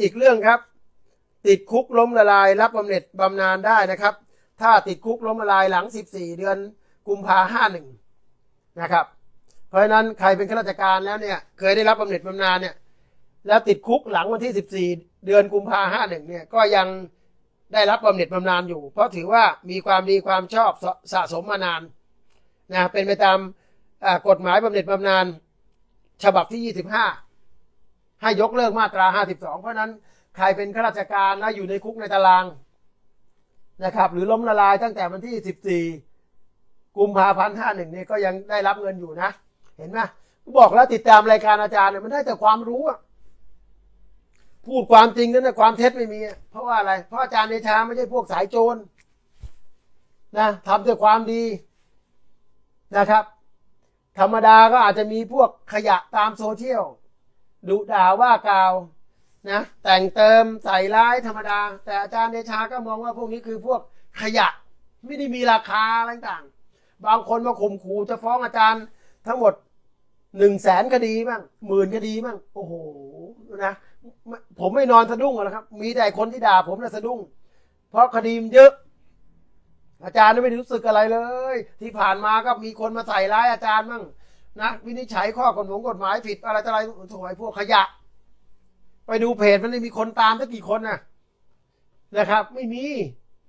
อีกเรื่องครับ ติดคุกล้มละลาย รับบำเหน็จบำนาญได้นะครับ ถ้าติดคุกล้มละลายหลัง 14 เดือนกุมภาห้าหนึ่งนะครับ เพราะฉะนั้นใครเป็นข้าราชการแล้วเนี่ย เคยได้รับบำเหน็จบำนาญเนี่ย แล้วติดคุกหลังวันที่ 14 เดือนกุมภาห้าหนึ่งเนี่ยก็ยังได้รับบำเหน็จบำนาญอยู่ เพราะถือว่ามีความดีความชอบสสะสมมานานนะเป็นไปตามกฎหมายบำเหน็จบำนาญฉบับที่ 25 ให้ยกเลิกมาตรา 52 เพราะนั้นใครเป็นข้าราชการแล้วอยู่ในคุกในตารางนะครับ หรือล้มละลายตั้งแต่วันที่ 14 กุมภาพันธ์ 51 เนี่ยก็ยังได้รับเงินอยู่นะ เห็นไหมบอกแล้วติดตามรายการอาจารย์เนี่ยมันได้แต่ความรู้อะพูดความจริงนั่นนะความเท็จไม่มี เพราะว่าอะไร เพราะอาจารย์เดชาไม่ใช่พวกสายโจรนะทำด้วยความดีนะครับ ธรรมดาก็อาจจะมีพวกขยะตามโซเชียล ดุด่าว่ากล่าวนะแต่งเติมใส่ร้ายธรรมดา แต่อาจารย์เดชาก็มองว่าพวกนี้คือพวกขยะไม่ได้มีราคาอะไรต่างบางคนมาข่มขู่จะฟ้องอาจารย์ทั้งหมดหนึ่งแสนคดีบ้างหมื่นคดีบ้างโอ้โหนะผมไม่นอนสะดุ้งหรอกครับ มีแต่คนที่ด่าผมนะสะดุ้ง เพราะคดีมันเยอะ อาจารย์ไม่ได้รู้สึกอะไรเลย ที่ผ่านมาก็มีคนมาใส่ร้ายอาจารย์มั่ง นะวินิจฉัยข้อกฎหมายกฎหมายผิดอะไรต่ออะไรถอยพวกขยะ ไปดูเพจมันม่มีคนตามสักกี่คนนะนะครับ ไม่มี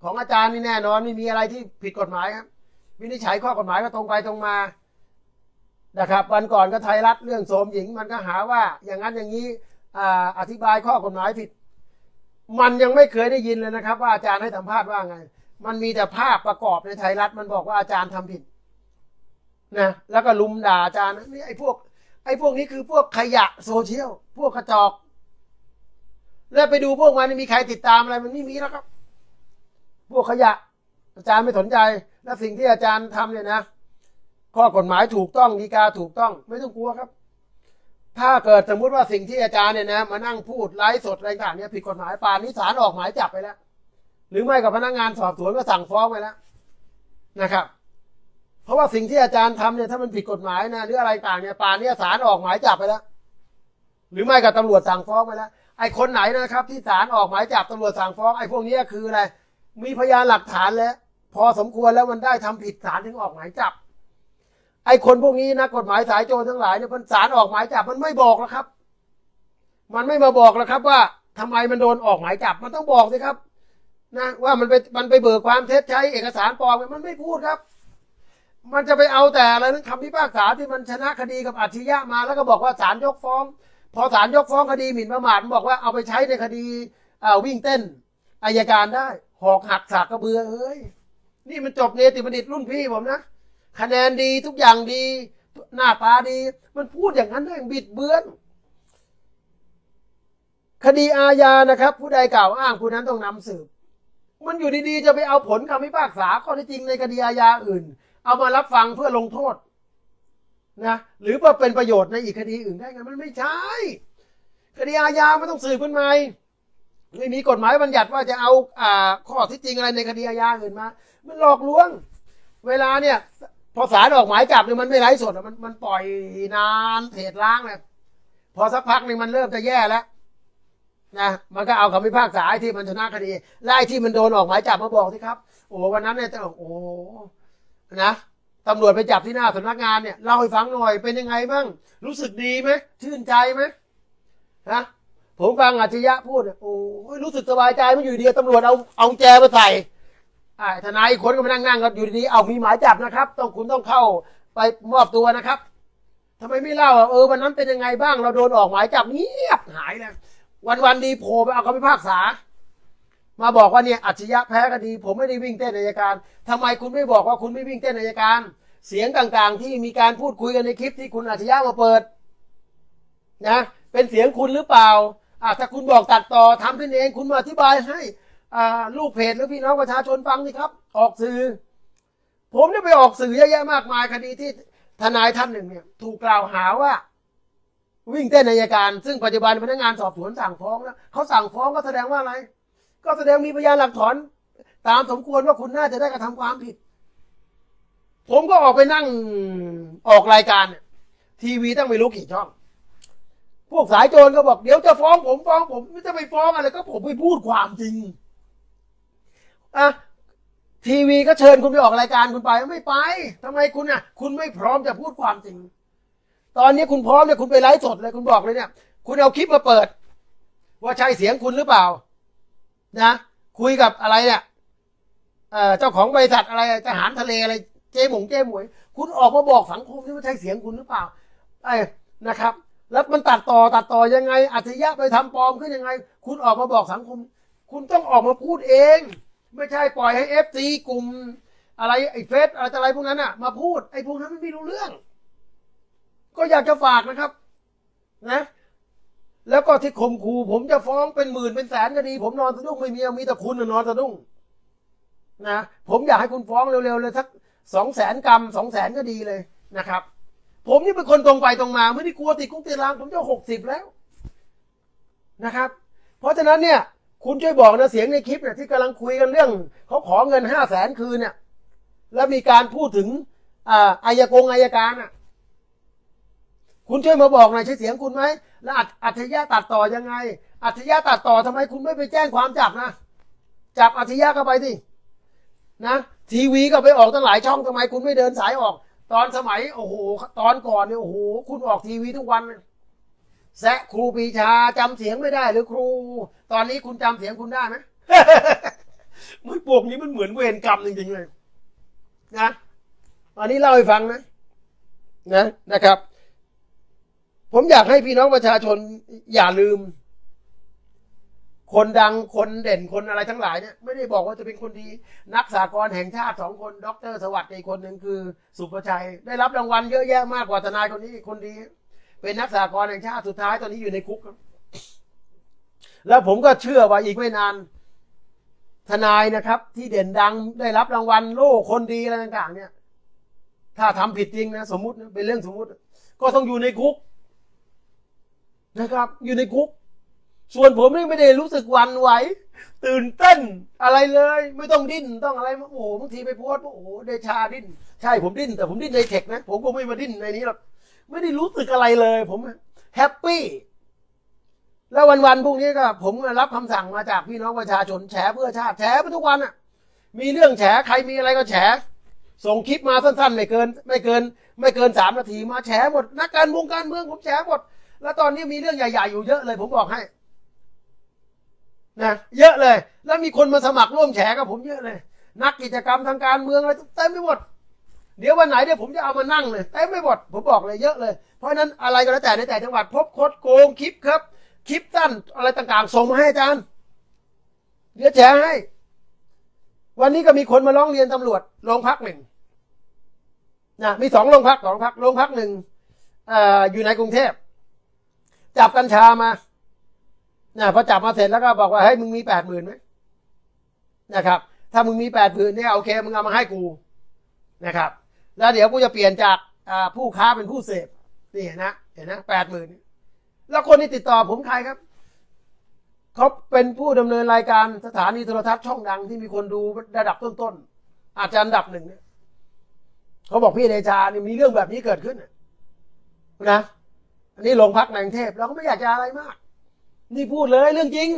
ของอาจารย์นี่แน่นอนไม่มีอะไรที่ผิดกฎหมายครับ วินิจฉัยข้อกฎหมายก็ตรงไปตรงมานะครับ วันก่อนก็ไทยรัฐเรื่องโสมหญิงมันก็หาว่า อย่างนั้นอย่างนี้อ่าอธิบายข้อกฎหมายผิด มันยังไม่เคยได้ยินเลยนะครับ ว่าอาจารย์ให้สัมภาษณ์ว่าไง มันมีแต่ภาพประกอบในไทยรัฐมันบอกว่าอาจารย์ทำผิด นะแล้วก็ลุมด่าอาจารย์นี่ไอ้พวก ไอ้พวกนี้คือพวกขยะโซเชียลพวกกระจอก แล้วไปดูพวกมันมีใครติดตามอะไรมันไม่มีแล้วครับ พวกขยะ อาจารย์ไม่สนใจ และสิ่งที่อาจารย์ทำเนี่ยนะข้อกฎหมายถูกต้องดีกาถูกต้อง ไม่ต้องกลัวครับ ถ้าเกิดสมมุติว่าสิ่งที่อาจารย์เนี่ยนะมานั่งพูดไลฟ์สดอะไรต่างเนี่ยผิดกฎหมายป่านนี้ศาลออกหมายจับไปแล้ว หรือไม่กับพนักงานสอบสวนก็สั่งฟ้องไปแล้วนะครับ เพราะว่าสิ่งที่อาจารย์ทำเนี่ยถ้ามันผิดกฎหมายนะหรืออะไรต่างเนี่ยป่านนี้ศาลออกหมายจับไปแล้ว หรือไม่กับตำรวจสั่งฟ้องไปแล้ว ไอ้คนไหนนะครับ ที่ศาลออกหมายจับตำรวจสั่งฟ้องไอ้พวกนี้คืออะไรมีพยานหลักฐานแล้ว พอสมควรแล้วมันได้ทำผิดศาลถึงออกหมายจับ ไอ้คนพวกนี้นะกฎหมายสายโจรทั้งหลายเนี่ยมันศาลออกหมายจับมันไม่บอกแล้วครับ มันไม่มาบอกแล้วครับว่าทำไมมันโดนออกหมายจับมันต้องบอกสิครับ นะว่ามันไปมันไปเบิกความเท็จใช้เอกสารปลอมมันไม่พูดครับ มันจะไปเอาแต่อะไรนั้นคำพิพากษาที่มันชนะคดีกับอัจฉริยะมาแล้วก็บอกว่าศาลยกฟ้อง พอศาลยกฟ้องคดีหมิ่นประมาทมันบอกว่าเอาไปใช้ในคดีวิ่งเต้นอายการได้ หอกหักสากกระเบือเอ้ยนี่มันจบเนติบัณฑิตรุ่นพี่ผมนะคะแนนดีทุกอย่างดี หน้าตาดี มันพูดอย่างนั้นได้ย่างบิดเบือน คดีอาญานะครับ ผู้ใดกล่าวอ้างผู้นั้นต้องนำสืบ มันอยู่ดีๆจะไปเอาผลคำพิพากษาข้อเท็จจริงในคดีอาญาอื่น เอามารับฟังเพื่อลงโทษนะหรือว่าเป็นประโยชน์ในอีกคดีอื่นได้ไงมันไม่ใช่คดีอาญามันต้องสืบกันใหม่ไม่มีกฎหมายบัญญัติว่าจะเอาอ่าข้อเที่จริงอะไรในคดีอาญาอื่นมา มันหลอกลวง เวลาเนี่ยพอศาลออกหมายจับเนี่ยมันไม่ไร้สดมันมันปล่อยนานเพจล้างเลยพอสักพักหนึ่งมันเริ่มจะแย่แล้วนะมันก็เอาคำพิพากษาไอ้ที่มันชนะคดีและไอ้ที่มันโดนออกหมายจับมาบอกสิครับ โอ้วันนั้นเนี่ยจะโอ้ นะตำรวจไปจับที่หน้าสำนักงานเนี่ยเล่าให้ฟังหน่อยเป็นยังไงบ้างรู้สึกดีไหมชื่นใจไหมนะผมฟังอัจฉริยะพูดโอ้ยรู้สึกสบายใจไม่อยู่ดีตำรวจเอาเอาแจมาใส่อ่าทนายคนก็มานั่งนั่งกันอยู่ดีเอามีหมายจับนะครับ ต้องคุณต้องเข้าไปมอบตัวนะครับทำไมไม่เล่าเออวันนั้นเป็นยังไงบ้าง เราโดนออกหมายจับเงียบหายเลยวันวันดีโผล่ไปเอาคำพิพากษา มาบอกว่าเนี่ยอัจฉริยะแพ้คดี ผมไม่ได้วิ่งเต้นอัยการทำไมคุณไม่บอกว่าคุณไม่วิ่งเต้นอัยการ เสียงต่างๆ ที่มีการพูดคุยกันในคลิปที่คุณอัจฉริยะมาเปิดนะเป็นเสียงคุณหรือเปล่าอะถ้าคุณบอกตัดต่อทำขึ้นเองคุณมาอธิบายให้อ่าลูกเพจหรือพี่น้องประชาชนฟังสิครับ ออกสื่อ ผมได้ไปออกสื่อเยอะแยะมากมายคดีที่ทนายท่านหนึ่งเนี่ยถูกกล่าวหาว่า วิ่งเต้นอัยการ ซึ่งปัจจุบันพนักงานสอบสวนสั่งฟ้องแล้วเขาสั่งฟ้องก็แสดงว่าอะไร ก็แสดงมีพยานหลักฐาน ตามสมควรว่าคุณน่าจะได้กระทำความผิด ผมก็ออกไปนั่งออกรายการเนี่ยทีวีตั้งไม่รู้กี่ช่อง พวกสายโจรก็บอกเดี๋ยวจะฟ้องผมฟ้องผมไม่จะไปฟ้องอะไรก็ผมไปพูดความจริงอะทีวีก็เชิญคุณไปออกรายการคุณไปไม่ไปทำไมคุณอะ คุณไม่พร้อมจะพูดความจริง ตอนนี้คุณพร้อมเนี่ยคุณไปไลฟ์สดเลยคุณบอกเลยเนี่ย คุณเอาคลิปมาเปิด ว่าใช่เสียงคุณหรือเปล่า นะคุยกับอะไรเนี่ยเจ้าของบริษัทอะไรทหารทะเลอะไร เจ๊หมงเจ๊หมวย คุณออกมาบอกสังคมนี่ว่าใช่เสียงคุณหรือเปล่าไอ้นะครับ แล้วมันตัดต่อตัดต่อยังไงอัจฉริยะไปทำปลอมขึ้นยังไง คุณออกมาบอกสังคม คุณต้องออกมาพูดเอง ไม่ใช่ปล่อยให้เอฟซีกลุ่ม อะไรไอ้เฟซอะไรอะไรพวกนั้นอะมาพูดไอ้พวกนั้นมันไม่รู้เรื่อง ก็อยากจะฝากนะครับ นะ แล้วก็ที่ข่มขู่ผมจะฟ้องเป็นหมื่นเป็นแสนก็ดี ผมนอนสะดุ้งไม่มีมีแต่คุณนอนสะดุ้งนะผมอยากให้คุณฟ้องเร็วๆเลยสักสองแสนกรัมสองแสนก็ดีเลยนะครับ ผมนี่เป็นคนตรงไปตรงมาไม่ได้กลัวติดคุกติดรางผมจะหกสิบแล้วนะครับ เพราะฉะนั้นเนี่ย คุณช่วยบอกนะเสียงในคลิปเนี่ยที่กำลังคุยกันเรื่องเขาขอเงินห้าแสนคืนเนี่ยแล้วมีการพูดถึงอ่าอายกงอายการอะ คุณช่วยมาบอกหน่อยใช่เสียงคุณไหมแล้วอัจอัจฉริยะตัดต่อยังไง อัจฉริยะตัดต่อทำไมคุณไม่ไปแจ้งความจับนะจับอัจฉริยะเข้าไปสินะทีวีก็ไปออกตั้งหลายช่องทำไมคุณไม่เดินสายออก ตอนสมัยโอ้โหตอนก่อนเนี่ยโอ้โหคุณออกทีวีทุกวันแซะครูปีชาจำเสียงไม่ได้หรือครู ตอนนี้คุณจำเสียงคุณได้ไหมมันพวกนี้มันเหมือนเวรกรรมจริงๆเลยนะอันนี้เล่าให้ฟังนะนะนะครับ ผมอยากให้พี่น้องประชาชนอย่าลืม คนดังคนเด่นคนอะไรทั้งหลายเนี่ยไม่ได้บอกว่าจะเป็นคนดี นักสากลแห่งชาติสองคนดรสวัสดิ์อีกคนหนึ่งคือ สุประชัย ได้รับรางวัลเยอะแยะมากกว่าทนายคนนี้คนดี เป็นนักสากลแห่งชาติสุดท้ายตอนนี้อยู่ในคุกครับแล้วผมก็เชื่อว่าอีกไม่นาน ทนายนะครับ ที่เด่นดังได้รับรางวัลโล่คนดีอะไรต่างๆ เนี่ย ถ้าทำผิดจริงนะสมมตินะเป็นเรื่องสมมติ ก็ต้องอยู่ในคุก นะครับ อยู่ในคุก ส่วนผมนี่ไม่ได้รู้สึกหวันไหว ตื่นเต้นอะไรเลย ไม่ต้องดิ้นต้องอะไรโอ้โหบางทีไปโพสต์ว่าโอ้โหเดชาดิ้น ใช่ผมดิ้น แต่ผมดิ้นในเทคนะ ผมก็ไม่มาดิ้นในนี้หรอกไม่ได้รู้สึกอะไรเลย ผมแฮปปี้แล้ววันๆพวกนี้ก็ผมรับคำสั่งมาจากพี่น้องประชาชนแฉเพื่อชาติแฉไปทุกวันอะ มีเรื่องแฉใครมีอะไรก็แฉส่งคลิปมาสั้นๆ ไม่เกิน ไม่เกิน ไม่เกินสามนาทีมาแฉหมดนักการเมืองการเมืองผมแฉหมด แล้วตอนนี้มีเรื่องใหญ่ๆอยู่เยอะเลย ผมบอกให้นะเยอะเลย แล้วมีคนมาสมัครร่วมแฉกับผมเยอะเลย นักกิจกรรมทางการเมืองอะไรเต็มไปหมดเดี๋ยววันไหนเดี๋ยวผมจะเอามานั่งเลยเต็มไปหมดผมบอกเลยเยอะเลย เพราะฉะนั้นอะไรก็แล้วแต่ในแต่จังหวัดพบคดโกงคลิปครับ คลิปสั้นอะไรต่างๆ ส่งมาให้อาจารย์เดี๋ยวแชร์ให้ วันนี้ก็มีคนมาร้องเรียนตำรวจโรงพักหนึ่งนะมีสองโรงพักสองพักโรงพักหนึ่งเอ่ออยู่ในกรุงเทพ จับกัญชามานะพอจับมาเสร็จแล้วก็บอกว่าเฮ้ยมึงมีแปดหมื่นไหมนะครับ ถ้ามึงมีแปดหมื่นเนี่ยโอเคมึงเอามาให้กูนะครับ แล้วเดี๋ยวกูจะเปลี่ยนจากผู้ค้าเป็นผู้เสพนี่เห็นนะเห็นนะแปดหมื่นแล้วคนที่ติดต่อผมใครครับเขาเป็นผู้ดำเนินรายการสถานีโทรทัศน์ช่องดังที่มีคนดูระดับต้นๆอาจจะอันดับหนึ่งเนี่ยเขาบอกพี่เดชานี่มีเรื่องแบบนี้เกิดขึ้นนะ อันนี้โรงพักในกรุงเทพเราก็ไม่อยากจะอะไรมาก นี่พูดเลยเรื่องจริง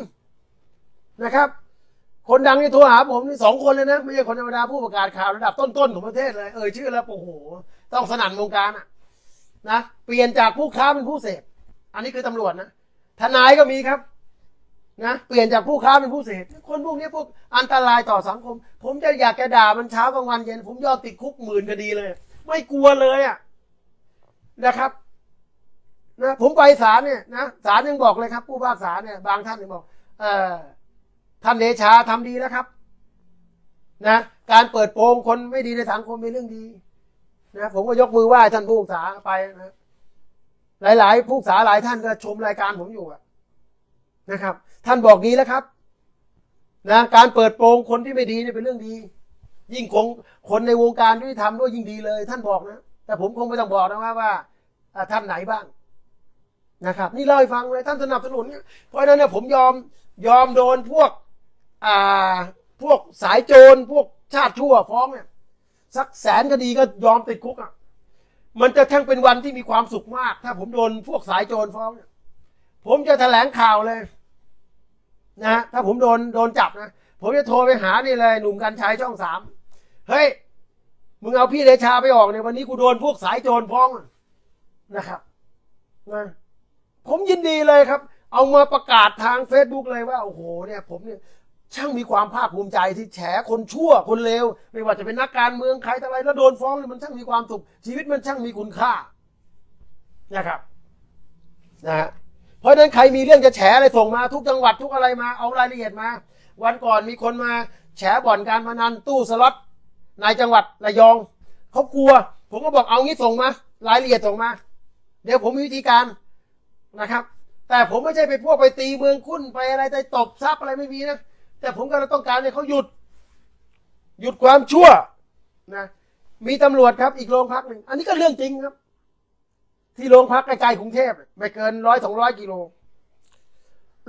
นะครับ คนดังนี่โทรหาผมนี่สองคนเลยนะ ไม่ใช่คนธรรมดาผู้ประกาศข่าวระดับต้นๆของประเทศเลยเออชื่อแล้วโอ้โหต้องสนั่นวงการอะนะเปลี่ยนจากผู้ค้าเป็นผู้เสพอันนี้คือตำรวจนะทนายก็มีครับนะเปลี่ยนจากผู้ค้าเป็นผู้เสพคนพวกนี้พวกอันตรายต่อสังคม ผมจะอยากจะด่ามันเช้ากลางวันเย็น ผมยอมติดคุกหมื่นคดีเลย ไม่กลัวเลยอะนะครับ นะผมไปศาลเนี่ยนะศาลยังบอกเลยครับ ผู้พิพากษาเนี่ยบางท่านยังบอกเออท่านเดชาทำดีแล้วครับ นะ การเปิดโปงคนไม่ดีในสังคมเป็นเรื่องดีนะผมก็ยกมือไหว้ท่านผู้พิพากษาไปนะหลาย ๆ ผู้พิพากษาหลายท่านก็ชมรายการผมอยู่อะนะครับ ท่านบอกดีแล้วครับนะการเปิดโปงคนที่ไม่ดีเนี่ยเป็นเรื่องดี ยิ่งคงคนในวงการที่ทำด้วยยิ่งดีเลย ท่านบอกนะแต่ผมคงไม่ต้องบอกนะว่าว่าท่านไหนบ้าง นะครับนี่เล่าให้ฟังเลยท่านสนับสนุนเนี่ยเพราะฉะนั้นเนี่ยผมยอมยอมโดนพวกอ่าพวกสายโจรพวกชาติชั่วฟ้องเนี่ยสักแสนคดีก็ยอมติดคุกอะมันจะทั้งเป็นวันที่มีความสุขมาก ถ้าผมโดนพวกสายโจรฟ้องเนี่ยผมจะแถลงข่าวเลยนะฮะถ้าผมโดนโดนจับนะผมจะโทรไปหานี่เลยหนุ่มกัญชัยช่องสามเฮ้ยมึงเอาพี่เดชาไปออกเนี่ยวันนี้กูโดนพวกสายโจรฟ้องนะครับนะ ผมยินดีเลยครับ เอามาประกาศทาง Facebook เลยว่า โอ้โหเนี่ยผมเนี่ยช่างมีความภาคภูมิใจที่แฉคนชั่วคนเลวไม่ว่าจะเป็นนักการเมืองใครแต่อะไรแล้วโดนฟ้องเนี่ยมันช่างมีความสุขชีวิตมันช่างมีคุณค่านะครับนะฮะเพราะฉะนั้นใครมีเรื่องจะแฉอะไรส่งมาทุกจังหวัดทุกอะไรมาเอารายละเอียดมา วันก่อนมีคนมาแฉบ่อนการพนันตู้สล็อตในจังหวัดระยองเขากลัว ผมก็บอกเอางี้ส่งมา รายละเอียดส่งมา เดี๋ยวผมมีวิธีการ นะครับ แต่ผมไม่ใช่ไปพวกไปตีเมืองคุ้นไปอะไรไปตบทรัพย์อะไรไม่มีนะแต่ผมก็ต้องการให้เขาหยุด หยุดความชั่วนะมีตำรวจครับอีกโรงพักหนึ่งอันนี้ก็เรื่องจริงครับ ที่โรงพักใกล้ๆกรุงเทพไม่เกินร้อยสองร้อยกิโล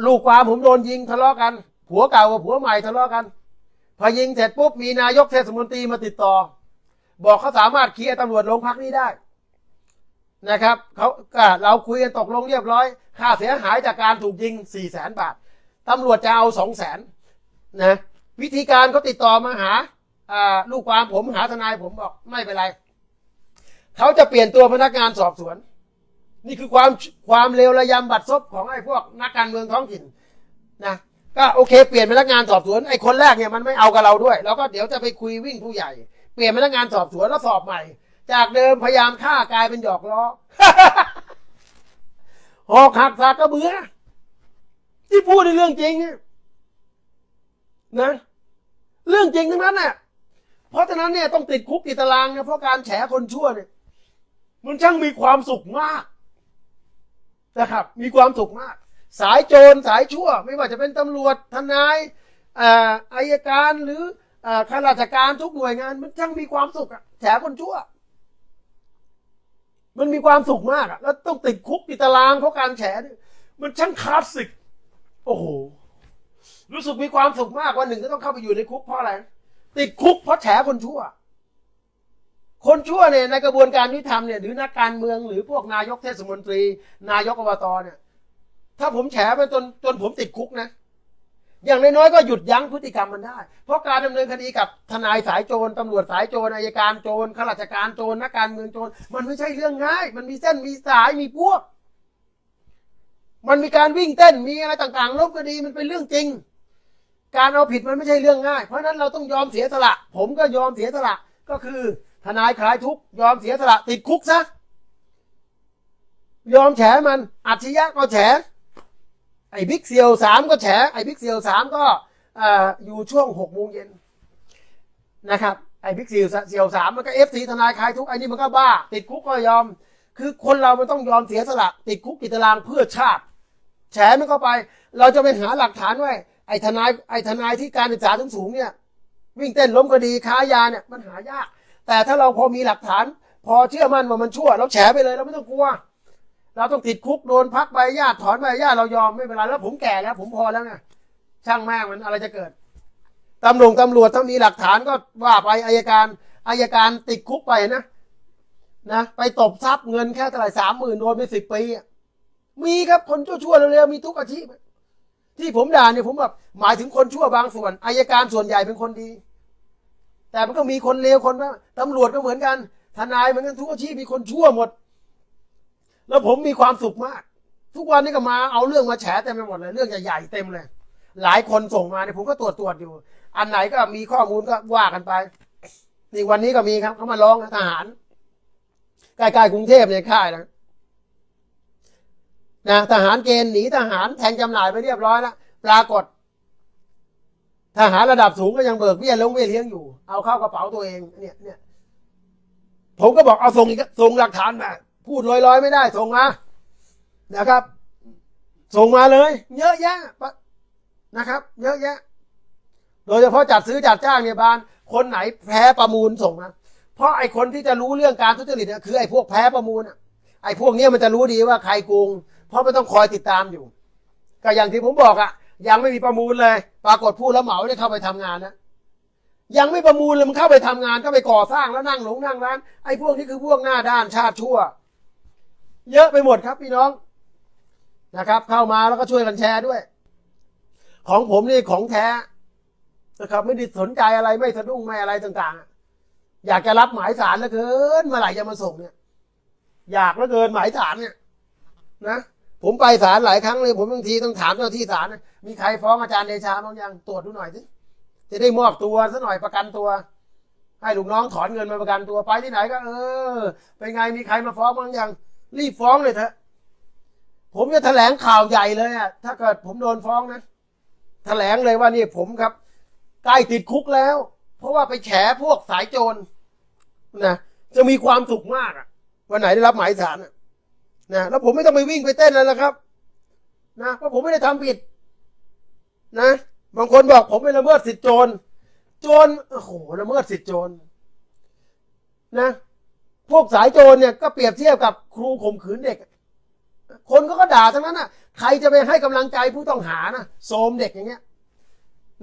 ลูกความผมโดนยิงทะเลาะกัน ผัวเก่ากับผัวใหม่ทะเลาะกัน พอยิงเสร็จปุ๊บมีนายกเทศมนตรีมาติดต่อ บอกเขาสามารถเคลียร์ตำรวจโรงพักนี้ได้ นะครับเขาเราคุยกันตกลงเรียบร้อย ค่าเสียหายจากการถูกยิงสี่แสนบาทตำรวจจะเอาสองแสนนะวิธีการเขาติดต่อมาหาอ่าลูกความผมหาทนายผมบอกไม่เป็นไรเขาจะเปลี่ยนตัวพนักงานสอบสวน นี่คือความความเลวระยำบัดซบของไอ้พวกนักการเมืองท้องถิ่นนะก็โอเค เปลี่ยนพนักงานสอบสวนไอ้คนแรกเนี่ยมันไม่เอากับเราด้วย แล้วก็เดี๋ยวจะไปคุยวิ่งผู้ใหญ่ เปลี่ยนพนักงานสอบสวนแล้วสอบใหม่ จากเดิมพยายามฆ่ากลายเป็นหยอกล้อหอกหักสากกระเบือที่พูดในเรื่องจริงนะ เรื่องจริงทั้งนั้นน่ะเพราะฉะนั้นเนี่ยต้องติดคุกติดตารางนะเพราะการแฉคนชั่วเนี่ยมันช่างมีความสุขมากนะครับ มีความสุขมาก สายโจรสายชั่ว ไม่ว่าจะเป็นตำรวจทนายอายการหรือข้าราชการทุกหน่วยงาน มันช่างมีความสุขอะแฉคนชั่ว มันมีความสุขมากอะแล้วต้องติดคุกติดตารางเพราะการแฉเนี่ยมันช่างคลาสสิก โอ้โห รู้สึกมีความสุขมากวันหนึ่งก็ต้องเข้าไปอยู่ในคุกเพราะอะไร ติดคุกเพราะแฉคนชั่ว คนชั่วเนี่ยในกระบวนการยุติธรรมเนี่ยหรือนักการเมืองหรือพวกนายกเทศมนตรี นายกอบตเนี่ย ถ้าผมแฉมันจนจนผมติดคุกนะ อย่างน้อยๆก็หยุดยั้งพฤติกรรมมันได้ เพราะการดำเนินคดีกับทนายสายโจรตำรวจสายโจรอายการโจรข้าราชการโจรนักการเมืองโจรมันไม่ใช่เรื่องง่าย มันมีเส้นมีสายมีพวก มันมีการวิ่งเต้นมีอะไรต่างๆลบคดีมันเป็นเรื่องจริง การเอาผิดมันไม่ใช่เรื่องง่าย เพราะฉะนั้นเราต้องยอมเสียสละ ผมก็ยอมเสียสละก็คือทนายคลายทุกยอมเสียสละติดคุกซะยอมแฉมันอัจฉริยะก็แฉ ไอ้บิ๊กเซียวสามก็แฉไอ้บิ๊กเซียวสามก็อยู่ช่วงหกโมงเย็นนะครับไอ้บิ๊กเซียวเซียวสามมันก็เอฟซีทนายคลายทุกไอ้นี่มันก็บ้า ติดคุกก็ยอม คือคนเรามันต้องยอมเสียสละ ติดคุกติดตารางเพื่อชาติ แฉมันเข้าไป เราจะไปหาหลักฐานไว้ไอ้ทนายไอ้ทนายที่การศึกษาสูงเนี่ย วิ่งเต้นล้มคดีค้ายาเนี่ยมันหายาก แต่ถ้าเราพอมีหลักฐาน พอเชื่อมั่นว่ามันชั่ว เราแฉไปเลยเราไม่ต้องกลัว เราต้องติดคุกโดนพักใบญาติถอนใบญาติเรายอมไม่เป็นไรแล้วผมแก่แล้ว ผมพอแล้วไงช่างแม่งมันอะไรจะเกิดตำรวจตำรวจถ้ามีหลักฐานก็ว่าไปอายการอายการติดคุกไปนะนะไปตบทรัพย์เงินแค่เท่าไหร่สามหมื่นโดนไปสิบปีมีครับคนชั่วๆเร็วๆมีทุกอาชีพที่ผมด่าเนี่ยผมแบบหมายถึงคนชั่วบางส่วนอายการส่วนใหญ่เป็นคนดี แต่มันก็มีคนเลวคนบ้างตำรวจก็เหมือนกัน ทนายเหมือนกันทุกอาชีพมีคนชั่วหมด แล้วผมมีความสุขมาก ทุกวันนี้ก็มาเอาเรื่องมาแฉเต็มไปหมดเลยเรื่องใหญ่ๆเต็มเลย หลายคนส่งมาเนี่ยผมก็ตรวจตรวจอยู่ อันไหนก็มีข้อมูลก็ว่ากันไปนี่วันนี้ก็มีครับเขามาร้องทหารใกล้ๆกรุงเทพเนี่ยค่ายนะนะทหารเกณฑ์หนีทหารแทงจำหน่ายไปเรียบร้อยแล้วปรากฏ ทหารระดับสูงก็ยังเบิกเบี้ยลงเบี้ยเลี้ยงอยู่ เอาเข้ากระเป๋าตัวเองเนี่ยเนี่ยผมก็บอกเอาส่งอีกส่งหลักฐานมา พูดลอยๆไม่ได้ส่งมานะครับ ส่งมาเลย เยอะแยะนะครับ เยอะแยะ โดยเฉพาะจัดซื้อจัดจ้างเนี่ยบาน คนไหนแพ้ประมูลส่งมาเพราะไอ้คนที่จะรู้เรื่องการทุจริตเนี่ยคือไอ้พวกแพ้ประมูลอะไอ้พวกเนี้ยมันจะรู้ดีว่าใครโกงเพราะมันต้องคอยติดตามอยู่ ก็อย่างที่ผมบอกอะยังไม่มีประมูลเลย ปรากฏผู้รับเหมาได้เข้าไปทำงานนะยังไม่ประมูลเลยมันเข้าไปทำงานเข้าไปก่อสร้างแล้วนั่งหลงนั่งร้านไอ้พวกนี้คือพวกหน้าด้านชาติชั่ว เยอะไปหมดครับพี่น้องนะครับ เข้ามาแล้วก็ช่วยกันแชร์ด้วย ของผมนี่ของแท้นะครับ ไม่ได้สนใจอะไรไม่สะดุ้งไม่อะไรต่างๆ อยากจะรับหมายสารเหลือเกินเมื่อไหร่จะมาส่งเนี่ย อยากเหลือเกินหมายสารเนี่ย นะผมไปศาลหลายครั้งเลย ผมบางทีต้องถามเจ้าที่ศาลมีใครฟ้องอาจารย์เดชาบ้างยังตรวจดูหน่อยสิจะได้มอบตัวซะหน่อยประกันตัว ให้ลูกน้องถอนเงินมาประกันตัวไปที่ไหนก็ เออ เป็นไงมีใครมาฟ้องบ้างยัง รีบฟ้องเลยเถอะผมจะแถลงข่าวใหญ่เลยอะถ้าเกิดผมโดนฟ้องนะแถลงเลยว่านี่ผมครับใกล้ติดคุกแล้ว เพราะว่าไปแฉพวกสายโจรนะจะมีความสุขมากอะวันไหนได้รับหมายสารนะแล้วผมไม่ต้องไปวิ่งไปเต้นแล้วนะครับ นะเพราะผมไม่ได้ทำผิด นะบางคนบอกผมไปละเมิดสิทธิโจร โจรโอ้โหละเมิดสิทธิโจรนะ พวกสายโจรเนี่ยก็เปรียบเทียบกับครูข่มขืนเด็ก คนก็ก็ด่าทั้งนั้นน่ะ ใครจะไปให้กำลังใจผู้ต้องหานะโสมเด็กอย่างเงี้ย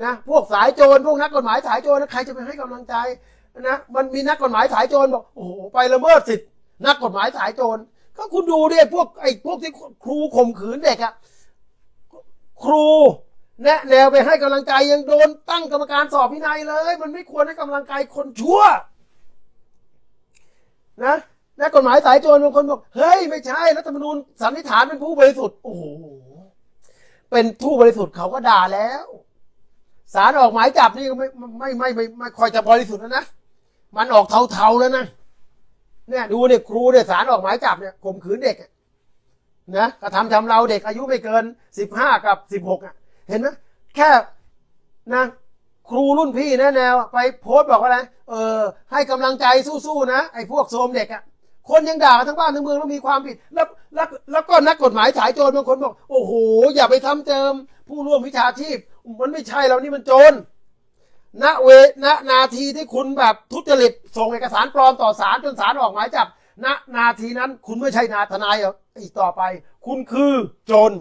นะพวกสายโจรพวกนักกฎหมายสายโจรนะใครจะไปให้กำลังใจนะมันมีนักกฎหมายสายโจรบอกโอ้โหไปละเมิดสิทธินักกฎหมายสายโจรก็คุณดูดิพวกไอ้พวกที่ครูข่มขืนเด็กอะครูแนะแนวไปให้กำลังใจยังโดนตั้งกรรมการสอบวินัยเลย มันไม่ควรให้กำลังใจคนชั่ว นะนักกฎหมายสายโจรบางคนบอก เฮ้ย ไม่ใช่รัฐธรรมนูญสันนิษฐานเป็นผู้บริสุทธิ์โอ้โหเป็นผู้บริสุทธิ์เขาก็ด่าแล้วศาลออกหมายจับนี่ก็ไม่ไม่ไม่ไม่ไม่ค่อยจะบริสุทธิ์แล้วนะมันออกเทาๆแล้วนะเนี่ยดูเนี่ยครูเนี่ยศาลออกหมายจับเนี่ยข่มขืนเด็กนะกระทำชำเราเด็กอายุไม่เกินสิบห้ากับสิบหกอะ เห็นไหมแค่นะ ครูรุ่นพี่นะแนว ไปโพสต์บอกว่าอะไรเออ ให้กำลังใจสู้ๆนะไอ้พวกโซมเด็กอะ่ะคนยังด่าทั้งบ้านทั้งเมืองแล้วมีความผิด แล้วแล้วแล้วก็นักกฎหมายสายโจรบางคนบอก โอ้โห อย่าไปทำเจิม ผู้ร่วมวิชาชีพ มันไม่ใช่แล้วนี่มันโจรณเวณนาทีที่คุณแบบทุจริตส่งเอกสารปลอมต่อศาลจนศาลออกหมายจับณนาทีนั้น คุณไม่ใช่นาทนายอีกต่อไป คุณคือโจร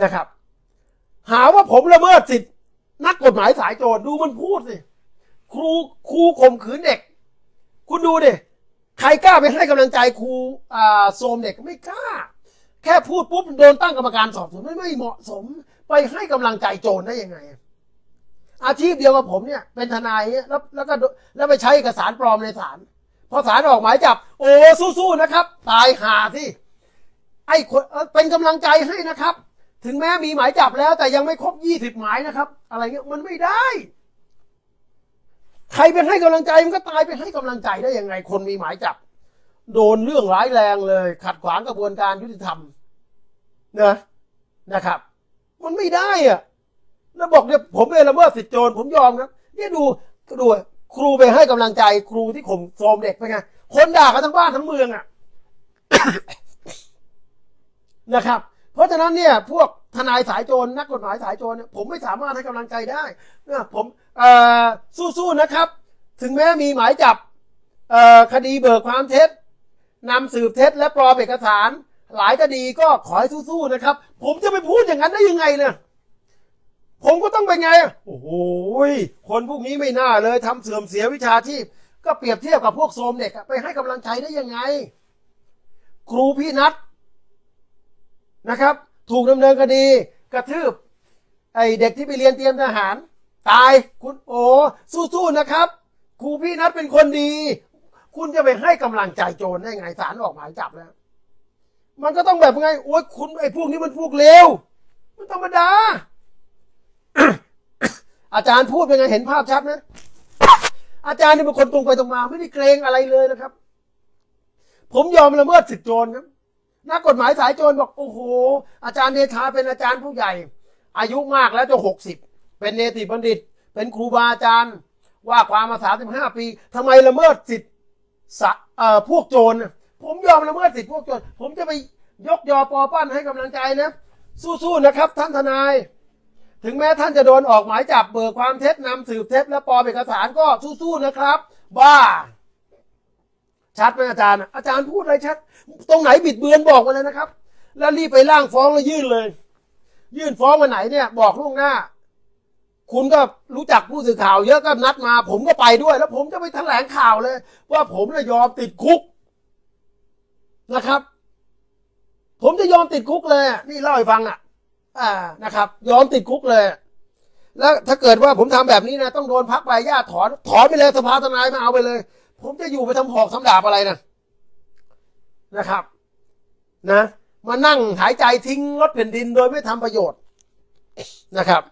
นะครับ หาว่าผมละเมิดสิทธิ นักกฎหมายสายโจรดูมันพูดสิครูครูข่มขืนเด็ก คุณดูดิใครกล้าไปให้กำลังใจครูอ่าโซมเด็กไม่กล้า แค่พูดปุ๊บโดนตั้งกรรมการสอบสวนไม่ไม่เหมาะสม ไปให้กำลังใจโจรได้ยังไง อาชีพเดียวกับผมเนี่ย เป็นทนายแล้วแล้วก็แล้วไปใช้เอกสารปลอมในศาลพอศาลออกหมายจับ โอ้สู้ๆนะครับ ตายหาที่ไอ้คนเออเป็นกำลังใจให้นะครับ ถึงแม้มีหมายจับแล้ว แต่ยังไม่ครบยี่สิบหมายนะครับ อะไรเงี้ยมันไม่ได้ ใครไปให้กำลังใจมันก็ตายไปให้กำลังใจได้ยังไง คนมีหมายจับ โดนเรื่องร้ายแรงเลย ขัดขวางกระบวนการยุติธรรมนะนะครับ มันไม่ได้อะแล้วบอกเนี่ยผมเป็นละเมิดสิทธิโจรผมยอมครับเนี่ยดูดูครูไปให้กำลังใจ ครูที่ข่มโทมเด็กไปไงคนด่ากันทั้งบ้านทั้งเมืองอะนะครับ เพราะฉะนั้นเนี่ยพวก ทนายสายโจรนักกฎหมายสายโจรเนี่ยผมไม่สามารถให้กำลังใจได้นะผมสู้ๆนะครับ ถึงแม้มีหมายจับคดีเบิกความเท็จนำสืบเท็จและปลอมเอกสาร หลายคดีก็ขอให้สู้ๆนะครับ ผมจะไปพูดอย่างนั้นได้ยังไงเนี่ยผมก็ต้องเป็นไง โอ้โหคนพวกนี้ไม่น่าเลยทำเสื่อมเสียวิชาชีพ ก็เปรียบเทียบกับพวกโสมเด็กไปให้กำลังใจได้ยังไง ครูพี่นัทนะครับ ถูกดำเนินคดี กระทืบ ไอเด็กที่ไปเรียนเตรียมทหาร ตายคุณโอสู้ๆนะครับ ครูพี่นัทเป็นคนดี คุณจะไปให้กำลังใจโจรได้ไงศาลออกหมายจับแล้ว มันก็ต้องแบบไงโอ้ยคุณไอพวกนี้มันพวกเลวมันธรรมดา อาจารย์พูดเป็นไงเห็นภาพชัดนะอาจารย์นี่เป็นคนตรงไปตรงมา ไม่ได้เกรงอะไรเลยนะครับ ผมยอมละเมิดสิทธิโจรครับ นักกฎหมายสายโจรบอกโอ้โห อาจารย์เดชาเป็นอาจารย์ผู้ใหญ่ อายุมากแล้วจะหกสิบเป็นเนติบัณฑิต เป็นครูบาอาจารย์ ว่าความมาสามสิบห้าปีทำไมละเมิดสิทธิสะเอ่อพวกโจรผมยอมละเมิดสิทธิ์พวกโจรผมจะไปยกยอปอปั้นให้กำลังใจนะ สู้ๆนะครับ ท่านทนาย ถึงแม้ท่านจะโดนออกหมายจับเบิกความเท็จนำสืบเท็จและปลอมเอกสารก็สู้ๆนะครับ บ้า ชัดไหมอาจารย์ อาจารย์พูดอะไรชัด ตรงไหนบิดเบือนบอกมาเลยนะครับ แล้วรีบไปร่างฟ้องแล้วยื่นเลย ยื่นฟ้องมาไหนเนี่ย บอกล่วงหน้า คุณก็รู้จักผู้สื่อข่าวเยอะก็นัดมา ผมก็ไปด้วย แล้วผมจะไปแถลงข่าวเลย ว่าผมน่ะยอมติดคุกนะครับ ผมจะยอมติดคุกเลย นี่เล่าให้ฟังอะ อ่านะครับ ยอมติดคุกเลยแล้วถ้าเกิดว่าผมทำแบบนี้นะต้องโดนพักใบญาติถอนถอนไปเลยสภาทนายมาเอาไปเลย ผมจะอยู่ไปทำหอกทำดาบอะไรนะนะครับ นะ มานั่งหายใจทิ้งรถแผ่นดินโดยไม่ทำประโยชน์นะครับ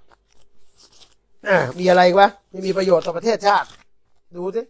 อ่ามีอะไรวะไม่มีประโยชน์ต่อประเทศชาติ ดูสิ